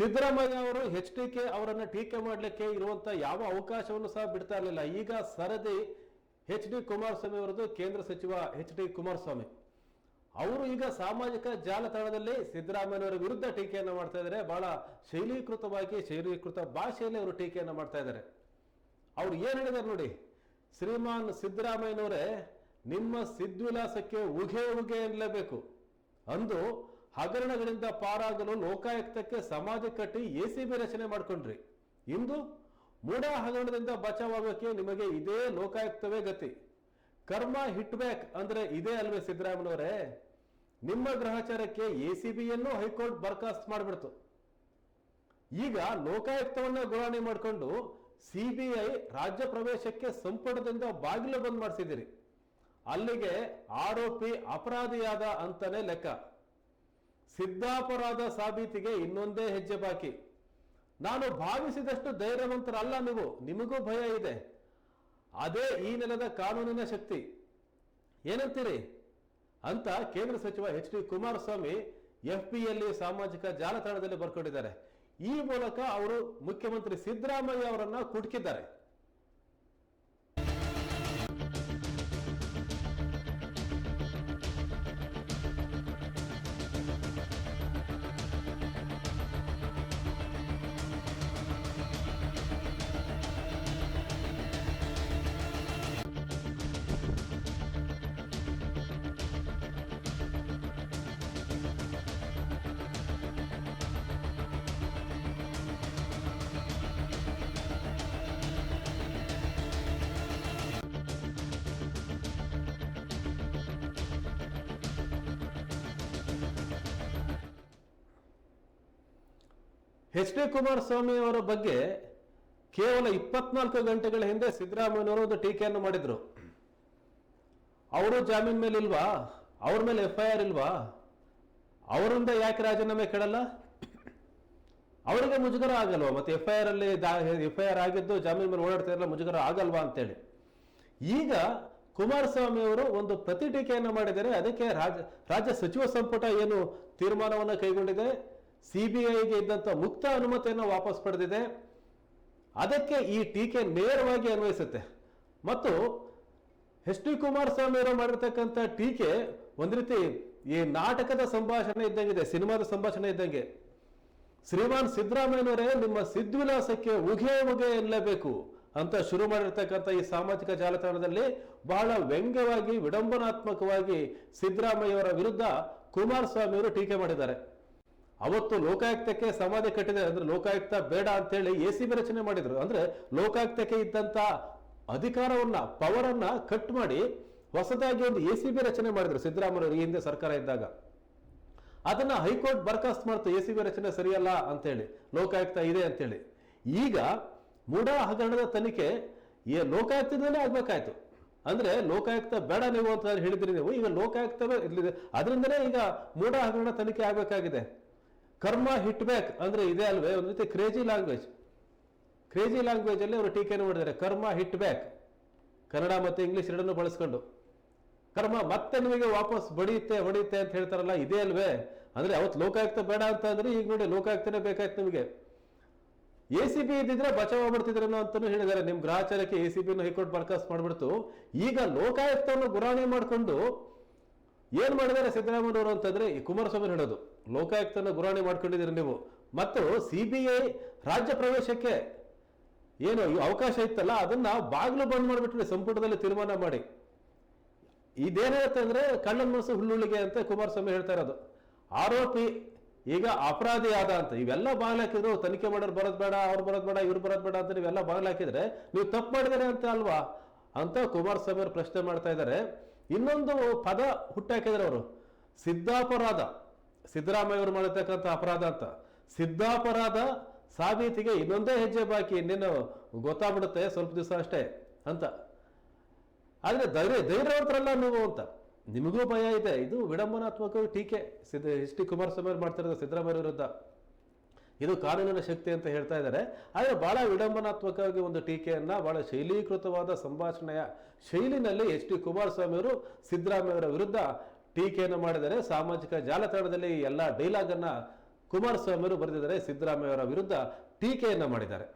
ಸಿದ್ದರಾಮಯ್ಯ ಅವರು H D K ಅವರನ್ನ ಟೀಕೆ ಮಾಡಲಿಕ್ಕೆ ಇರುವಂತ ಯಾವ ಅವಕಾಶವನ್ನು ಸಹ ಬಿಡ್ತಾ ಇರಲಿಲ್ಲ. ಈಗ ಸರದಿ ಎಚ್ ಡಿ ಕುಮಾರಸ್ವಾಮಿ ಅವರದ್ದು ಕೇಂದ್ರ ಸಚಿವ ಎಚ್ ಡಿ ಕುಮಾರಸ್ವಾಮಿ. ಅವರು ಈಗ ಸಾಮಾಜಿಕ ಜಾಲತಾಣದಲ್ಲಿ ಸಿದ್ದರಾಮಯ್ಯನವರ ವಿರುದ್ಧ ಟೀಕೆಯನ್ನು ಮಾಡ್ತಾ ಇದ್ದಾರೆ. ಬಹಳ ಶೈಲೀಕೃತವಾಗಿ, ಶೈಲೀಕೃತ ಭಾಷೆಯಲ್ಲಿ ಅವರು ಟೀಕೆಯನ್ನು ಮಾಡ್ತಾ ಇದ್ದಾರೆ. ಅವ್ರು ಏನು ಹೇಳಿದಾರೆ ನೋಡಿ, ಶ್ರೀಮಾನ್ ಸಿದ್ದರಾಮಯ್ಯನವರೇ, ನಿಮ್ಮ ಸಿದ್ವಿಲಾಸಕ್ಕೆ ಉಗೆ ಉಗೆ ಎನ್ನಲೇಬೇಕು ಅಂದು ಹಗರಣಗಳಿಂದ ಪಾರಾಗಲು ಲೋಕಾಯುಕ್ತಕ್ಕೆ ಸಮಾಜ ಕಟ್ಟಿ ಎಸಿಬಿ ರಚನೆ ಮಾಡ್ಕೊಂಡ್ರಿ. ಇಂದು ಮೂಡ ಹಗರಣದಿಂದ ಬಚಾವಾಗೋಕೆ ನಿಮಗೆ ಇದೇ ಲೋಕಾಯುಕ್ತವೇ ಗತಿ. ಕರ್ಮ ಹಿಟ್ ಬ್ಯಾಕ್ ಅಂದ್ರೆ ಇದೇ ಅಲ್ವೇ ಸಿದ್ದರಾಮನವರೇ? ನಿಮ್ಮ ಗ್ರಹಚಾರಕ್ಕೆ ಎಸಿಬಿಯನ್ನು ಹೈಕೋರ್ಟ್ ಬರ್ಖಾಸ್ತ್ ಮಾಡಿಬಿಡ್ತು. ಈಗ ಲೋಕಾಯುಕ್ತವನ್ನ ಗುರಾಣಿ ಮಾಡಿಕೊಂಡು ಸಿಬಿಐ ರಾಜ್ಯ ಪ್ರವೇಶಕ್ಕೆ ಸಂಪುಟದಿಂದ ಬಾಗಿಲು ಬಂದ್ ಮಾಡಿಸಿದಿರಿ ಅಲ್ಲಿಗೆ ಆರೋಪಿ ಅಪರಾಧಿಯಾದ ಅಂತಾನೆ ಲೆಕ್ಕ. ಸಿದ್ಧಾಪರಾಧ ಸಾಬೀತಿಗೆ ಇನ್ನೊಂದೇ ಹೆಜ್ಜೆ ಬಾಕಿ. ನಾನು ಭಾವಿಸಿದಷ್ಟು ಧೈರ್ಯವಂತರಲ್ಲ ನೀವು, ನಿಮಗೂ ಭಯ ಇದೆ. ಅದೇ ಈ ನೆಲದ ಕಾನೂನಿನ ಶಕ್ತಿ. ಏನಂತೀರಿ? ಅಂತ ಕೇಂದ್ರ ಸಚಿವ ಎಚ್ ಡಿ ಕುಮಾರಸ್ವಾಮಿ ಎಫ್ ಯಲ್ಲಿ ಸಾಮಾಜಿಕ ಜಾಲತಾಣದಲ್ಲಿ ಬರ್ಕೊಂಡಿದ್ದಾರೆ. ಈ ಮೂಲಕ ಅವರು ಮುಖ್ಯಮಂತ್ರಿ ಸಿದ್ದರಾಮಯ್ಯ ಅವರನ್ನ ಕುಟುಕಿದ್ದಾರೆ. ಎಚ್ ಡಿ ಕುಮಾರಸ್ವಾಮಿ ಅವರ ಬಗ್ಗೆ ಕೇವಲ ಇಪ್ಪತ್ನಾಲ್ಕು ಗಂಟೆಗಳ ಹಿಂದೆ ಸಿದ್ದರಾಮಯ್ಯನವರು ಒಂದು ಟೀಕೆಯನ್ನು ಮಾಡಿದ್ರು. ಅವರು ಜಾಮೀನ್ ಮೇಲೆ ಇಲ್ವಾ? ಅವ್ರ ಮೇಲೆ ಎಫ್ ಐ ಆರ್ ಇಲ್ವಾ? ಅವರಿಂದ ಯಾಕೆ ರಾಜೀನಾಮೆ ಕೇಳಲ್ಲ? ಅವರಿಗೆ ಮುಜುಗರ ಆಗಲ್ವಾ? ಮತ್ತೆ ಎಫ್ ಐ ಆರ್ ಅಲ್ಲಿ ಎಫ್ ಐ ಆರ್ ಆಗಿದ್ದು ಜಾಮೀನ್ ಮೇಲೆ ಓಡಾಡ್ತಾ ಇರಲ್ಲ ಮುಜುಗರ ಆಗಲ್ವಾ ಅಂತೇಳಿ. ಈಗ ಕುಮಾರಸ್ವಾಮಿ ಅವರು ಒಂದು ಪ್ರತಿ ಟೀಕೆಯನ್ನು ಮಾಡಿದ್ದಾರೆ. ಅದಕ್ಕೆ ರಾಜ್ಯ ರಾಜ್ಯ ಸಚಿವ ಸಂಪುಟ ಏನು ತೀರ್ಮಾನವನ್ನು ಕೈಗೊಂಡಿದೆ? ಸಿಬಿಐಗೆ ಇದ್ದಂತ ಮುಕ್ತ ಅನುಮತಿಯನ್ನು ವಾಪಸ್ ಪಡೆದಿದೆ. ಅದಕ್ಕೆ ಈ ಟೀಕೆ ನೇರವಾಗಿ ಅನ್ವಯಿಸುತ್ತೆ. ಮತ್ತು ಎಚ್ ಡಿ ಕುಮಾರಸ್ವಾಮಿ ಅವರು ಮಾಡಿರ್ತಕ್ಕಂಥ ಟೀಕೆ ಒಂದ್ ರೀತಿ ಈ ನಾಟಕದ ಸಂಭಾಷಣೆ ಇದ್ದಂಗಿದೆ, ಸಿನಿಮಾದ ಸಂಭಾಷಣೆ ಇದ್ದಂಗೆ. ಶ್ರೀಮಾನ್ ಸಿದ್ದರಾಮಯ್ಯನವರೇ ನಿಮ್ಮ ಸಿದ್ವಿಲಾಸಕ್ಕೆ ಉಗೆ ಉಗೆ ಎಲ್ಲಬೇಕು ಅಂತ ಶುರು ಮಾಡಿರ್ತಕ್ಕಂಥ ಈ ಸಾಮಾಜಿಕ ಜಾಲತಾಣದಲ್ಲಿ ಬಹಳ ವ್ಯಂಗ್ಯವಾಗಿ, ವಿಡಂಬನಾತ್ಮಕವಾಗಿ ಸಿದ್ದರಾಮಯ್ಯವರ ವಿರುದ್ಧ ಕುಮಾರಸ್ವಾಮಿಯವರು ಟೀಕೆ ಮಾಡಿದ್ದಾರೆ. ಅವತ್ತು ಲೋಕಾಯುಕ್ತಕ್ಕೆ ಸಮಾಧಿ ಕಟ್ಟಿದೆ ಅಂದ್ರೆ ಲೋಕಾಯುಕ್ತ ಬೇಡ ಅಂತೇಳಿ ಎ ಸಿ ಬಿ ರಚನೆ ಮಾಡಿದ್ರು. ಅಂದ್ರೆ ಲೋಕಾಯುಕ್ತಕ್ಕೆ ಇದ್ದಂತ ಅಧಿಕಾರವನ್ನ ಪವರ್ ಅನ್ನ ಕಟ್ ಮಾಡಿ ಹೊಸದಾಗಿ ಒಂದು ಎ ಸಿ ರಚನೆ ಮಾಡಿದ್ರು ಸಿದ್ದರಾಮಯ್ಯ ಈ ಹಿಂದೆ ಸರ್ಕಾರ ಇದ್ದಾಗ. ಅದನ್ನ ಹೈಕೋರ್ಟ್ ಬರ್ಖಾಸ್ತ್ ಮಾಡ್ತು, ಎ ಸಿ ಬಿ ರಚನೆ ಸರಿಯಲ್ಲ ಅಂತೇಳಿ. ಲೋಕಾಯುಕ್ತ ಇದೆ ಅಂತೇಳಿ. ಈಗ ಮೂಢ ಹಗರಣದ ತನಿಖೆ ಲೋಕಾಯುಕ್ತದಲ್ಲೇ ಆಗ್ಬೇಕಾಯ್ತು. ಅಂದ್ರೆ ಲೋಕಾಯುಕ್ತ ಬೇಡ ನೀವು ಅಂತ ಹೇಳಿದ್ರಿ ನೀವು. ಈಗ ಲೋಕಾಯುಕ್ತವೇ ಅದರಿಂದಲೇ ಈಗ ಮೂಢ ಹಗರಣ ತನಿಖೆ ಆಗಬೇಕಾಗಿದೆ. ಕರ್ಮ ಹಿಟ್ ಬ್ಯಾಕ್ ಅಂದ್ರೆ ಇದೆ ಅಲ್ವೇ? ಒಂದು ರೀತಿ ಕ್ರೇಜಿ ಲ್ಯಾಂಗ್ವೇಜ್ ಕ್ರೇಜಿ ಲ್ಯಾಂಗ್ವೇಜ್ ಅಲ್ಲಿ ಅವರು ಟೀಕೆಯನ್ನು ಮಾಡಿದ್ದಾರೆ. ಕರ್ಮ ಹಿಟ್ ಬ್ಯಾಕ್ ಕನ್ನಡ ಮತ್ತೆ ಇಂಗ್ಲಿಷ್ ಎರಡನ್ನು ಬಳಸ್ಕೊಂಡು. ಕರ್ಮ ಮತ್ತೆ ನಿಮಗೆ ವಾಪಸ್ ಬಡಿಯುತ್ತೆ, ಹೊಡೆಯುತ್ತೆ ಅಂತ ಹೇಳ್ತಾರಲ್ಲ, ಇದೇ ಅಲ್ವೇ? ಅಂದ್ರೆ ಅವತ್ತು ಲೋಕಾಯುಕ್ತ ಬೇಡ ಅಂತ ಅಂದ್ರೆ ಈಗ ನೋಡಿ ಲೋಕಾಯುಕ್ತನೇ ಬೇಕಾಯ್ತು ನಿಮಗೆ. ಎ ಸಿ ಬಿ ಇದ್ದಿದ್ರೆ ಬಚಾವ್ ಮಾಡ್ತಿದ್ರೇನೋ ಅಂತಾನು ಹೇಳಿದ್ದಾರೆ. ನಿಮ್ ಗ್ರಾಚಾರಕ್ಕೆ ಎ ಸಿ ಬಿನ ಹೈಕೋರ್ಟ್ ಬರ್ಕಾಸ್ ಮಾಡ್ಬಿಡ್ತು. ಈಗ ಲೋಕಾಯುಕ್ತವನ್ನು ಗುರಾಣಿ ಮಾಡಿಕೊಂಡು ಏನ್ ಮಾಡಿದ್ದಾರೆ ಸಿದ್ದರಾಮಯ್ಯವರು ಅಂತಂದ್ರೆ ಈ ಕುಮಾರಸ್ವಾಮಿ ಹೇಳೋದು. ಲೋಕಾಯುಕ್ತನ ಗುರಾಣಿ ಮಾಡ್ಕೊಂಡಿದ್ದೀರಿ ನೀವು. ಮತ್ತು ಸಿಬಿಐ ರಾಜ್ಯ ಪ್ರವೇಶಕ್ಕೆ ಏನು ಅವಕಾಶ ಇತ್ತಲ್ಲ, ಅದನ್ನ ಬಾಗಿಲು ಬಂದ್ ಮಾಡಿಬಿಟ್ರಿ ಸಂಪುಟದಲ್ಲಿ ತೀರ್ಮಾನ ಮಾಡಿ. ಇದೇನಾಗುತ್ತೆ ಅಂದ್ರೆ ಕಣ್ಣು ಮನಸ್ಸು ಹುಲ್ಲುಳ್ಳಿಗೆ ಅಂತ ಕುಮಾರಸ್ವಾಮಿ ಹೇಳ್ತಾ ಇರೋದು. ಆರೋಪಿ ಈಗ ಅಪರಾಧಿ ಆದ ಅಂತ. ಇವೆಲ್ಲ ಬಾಗಿಲು ಹಾಕಿದ್ರು ತನಿಖೆ ಮಾಡೋರು ಬರೋದು ಬೇಡ, ಅವ್ರು ಬರೋದು ಬೇಡ, ಇವ್ರು ಬರೋದು ಬೇಡ ಅಂತ ನೀವೆಲ್ಲ ಬಾಗಿಲು ಹಾಕಿದ್ರೆ ನೀವು ತಪ್ಪು ಮಾಡಿದಾರೆ ಅಂತ ಅಲ್ವಾ? ಅಂತ ಕುಮಾರಸ್ವಾಮಿ ಅವರು ಪ್ರಶ್ನೆ ಮಾಡ್ತಾ ಇದ್ದಾರೆ. ಇನ್ನೊಂದು ಪದ ಹುಟ್ಟಾಕಿದ್ರೆ ಅವರು. ಸಿದ್ಧಾಪರಾಧ ಸಿದ್ದರಾಮಯ್ಯ ಅವರು ಮಾಡಿರ್ತಕ್ಕಂಥ ಅಪರಾಧ ಅಂತ. ಸಿದ್ಧಾಪರಾಧ ಸಾಬೀತಿಗೆ ಇನ್ನೊಂದೇ ಹೆಜ್ಜೆ ಬಾಕಿ ಇನ್ನೇನು ಗೊತ್ತಾಗ್ಬಿಡುತ್ತೆ? ಸ್ವಲ್ಪ ದಿವಸ ಅಷ್ಟೇ ಅಂತ. ಆದ್ರೆ ಧೈರ್ಯ, ಧೈರ್ಯವಂತರಲ್ಲ ನೀವು ಅಂತ. ನಿಮಗೂ ಭಯ ಇದೆ. ಇದು ವಿಡಂಬನಾತ್ಮಕ ಟೀಕೆ. ಸಿದ್ಧ ಎಚ್ ಡಿ ಕುಮಾರಸ್ವಾಮಿ ಅವರು ಮಾಡ್ತಿರೋದು ಸಿದ್ದರಾಮಯ್ಯ ವಿರುದ್ಧ. ಇದು ಕಾನೂನಿನ ಶಕ್ತಿ ಅಂತ ಹೇಳ್ತಾ ಇದ್ದಾರೆ. ಆದರೆ ಬಹಳ ವಿಡಂಬನಾತ್ಮಕವಾಗಿ ಒಂದು ಟೀಕೆಯನ್ನು, ಬಹಳ ಶೈಲೀಕೃತವಾದ ಸಂಭಾಷಣೆಯ ಶೈಲಿನಲ್ಲಿ ಎಚ್ ಡಿ ಕುಮಾರಸ್ವಾಮಿ ಅವರು ಸಿದ್ದರಾಮಯ್ಯ ಅವರ ವಿರುದ್ಧ ಟೀಕೆಯನ್ನು ಮಾಡಿದರೆ ಸಾಮಾಜಿಕ ಜಾಲತಾಣದಲ್ಲಿ ಎಲ್ಲ ಡೈಲಾಗನ್ನು ಕುಮಾರಸ್ವಾಮಿಯವರು ಬರೆದಿದ್ದಾರೆ. ಸಿದ್ದರಾಮಯ್ಯ ಅವರ ವಿರುದ್ಧ ಟೀಕೆಯನ್ನು ಮಾಡಿದ್ದಾರೆ.